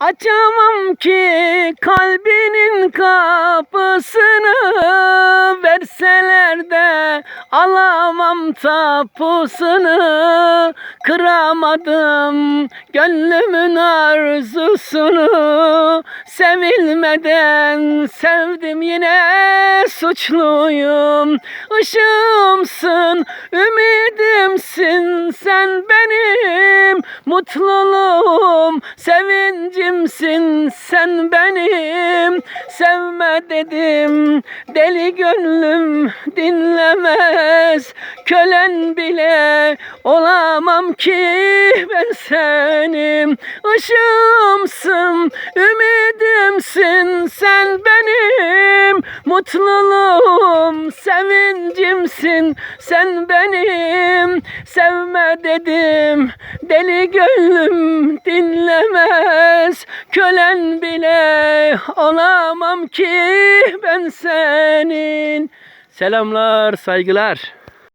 Açamam ki kalbinin kapısını Verseler de alamam tapusunu. Kıramadım gönlümün arzusunu Sevilmeden sevdim yine suçluyum. Işığımsın, ümidimsin sen benim Mutluluğum, sevincimsin sen benim. Sevme dedim, deli gönlüm dinlemez. Kölen bile olamam ki ben senin. Işığımsın, ümidimsin sen benim. Mutluluğum, sevincimsin sen benim Sevme dedim, deli gönlüm dinlemez Kölen bile olamam ki ben senin Selamlar, saygılar.